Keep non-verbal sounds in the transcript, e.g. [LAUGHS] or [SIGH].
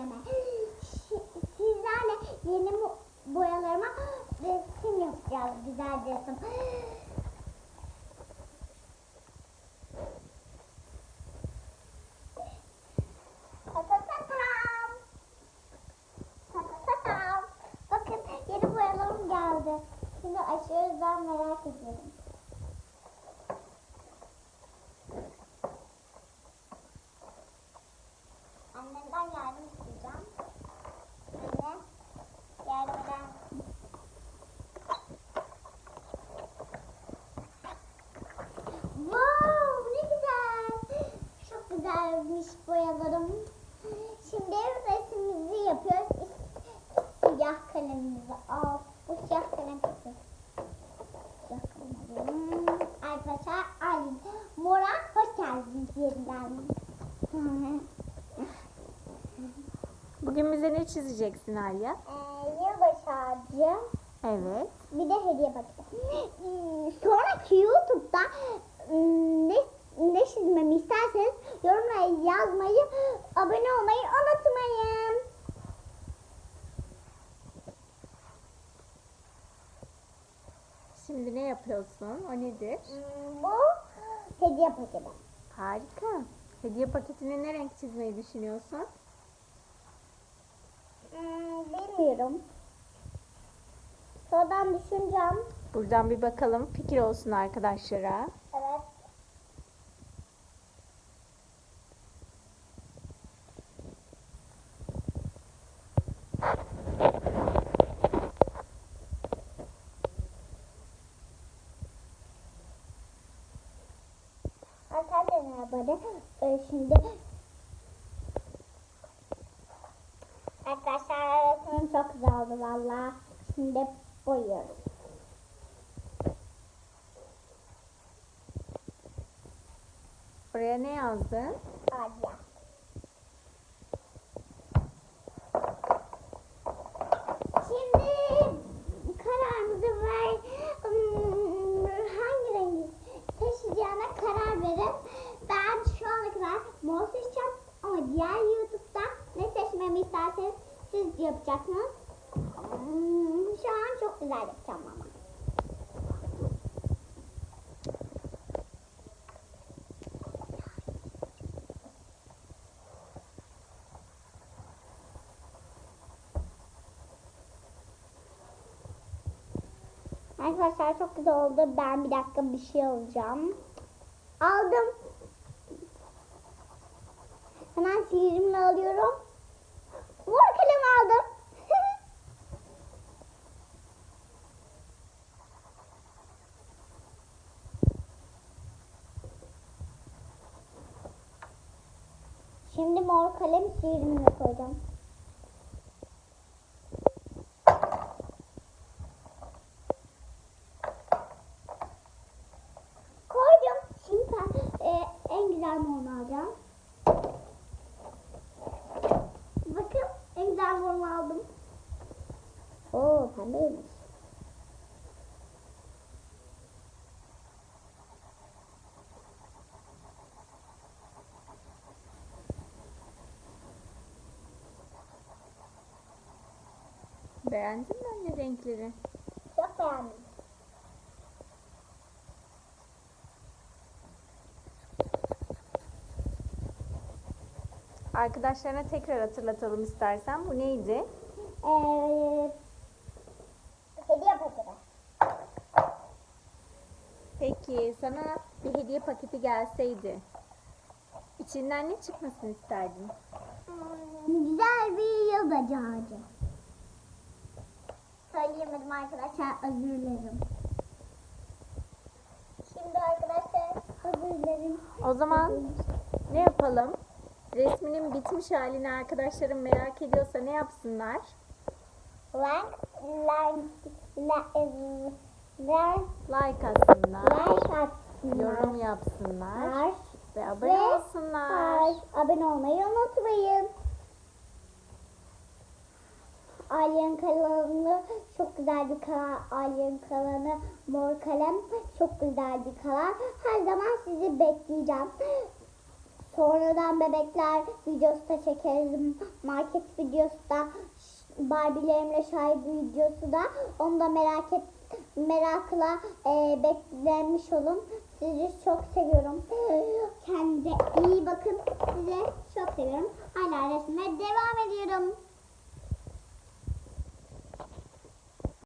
Şi- Sizlerle yeni boyalarıma resim yapacağız. Güzel resim. Bakın yeni boyalarım geldi. Şimdi aşırı ben merak ediyorum. Annemden yardım isteyeceğim. Anne, yardım eder misin? Wow, ne güzel. Çok güzelmiş boyalarım. Şimdi resmimizi yapıyoruz. İs- Siyah kalemimizi al. Bu siyah kalem kötü. Siyah kalem alayım. Arkadaşlar Aylin. Mora hoş geldiniz yeniden. [LAUGHS] Bugün bize ne çizeceksin Arya? Ee, yılbaşı ağacı. Evet. Bir de hediye paketi. Hmm, Sonraki YouTube'da hmm, ne, ne çizmemi isterseniz yorumlara yazmayı, abone olmayı unutmayın. Şimdi ne yapıyorsun? O nedir? Hmm, Bu hediye paketi. Harika. Hediye paketine ne renk çizmeyi düşünüyorsun? Hmm, bilmiyorum. Sonradan düşüneceğim. Buradan bir bakalım. Fikir olsun arkadaşlara. Evet. Arkadaşlar merhaba. Ee, şimdi Arkadaşlar resmim çok güzel oldu valla. Şimdi boyuyoruz. Oraya ne yazdın? Alya. Şimdi kararımızı ver. Hmm, Hangi rengi seçeceğine karar verin. Ben şu ana kadar mor seçeceğim ama diğer YouTube'da ne seçmemi isterseniz siz yapacaksınız. Hmm, Şu an çok güzel yapacağım ama. Arkadaşlar çok güzel oldu. Ben bir dakika bir şey alacağım. Aldım. Sihirimle alıyorum. Mor kalem aldım. [LAUGHS] Şimdi mor kalem sihirimle koyacağım. Koydum. Şimdi ben e, en güzel morumu alacağım. Bakın en güzel morumu aldım. Oo pembeymiş. Beğendin mi anne renkleri? Çok beğendim. Arkadaşlarına tekrar hatırlatalım istersen. Bu neydi? Ee, Peki sana bir hediye paketi gelseydi içinden ne çıkmasını isterdin? Hmm, güzel bir yıldız ağacı. Söyleyemedim arkadaşlar özür dilerim. Şimdi arkadaşlar özür dilerim. O zaman ne yapalım? Resminin bitmiş halini arkadaşlarım merak ediyorsa ne yapsınlar? Like, like, like, like, Like atsınlar, like atsınlar. yorum yapsınlar Var. ve abone Ve olsunlar. var. Abone olmayı unutmayın. Alien kalanı çok güzel bir kanal. Alien kalanı mor kalem çok güzel bir kanal. Her zaman sizi bekleyeceğim. Sonradan bebekler videosu da çekeriz. Market videosu da Barbie'lerimle şahit videosu da onu da merak et merakla e, beklenmiş olun. Sizi çok seviyorum. Kendinize iyi bakın. Size çok seviyorum. Hala resme devam ediyorum.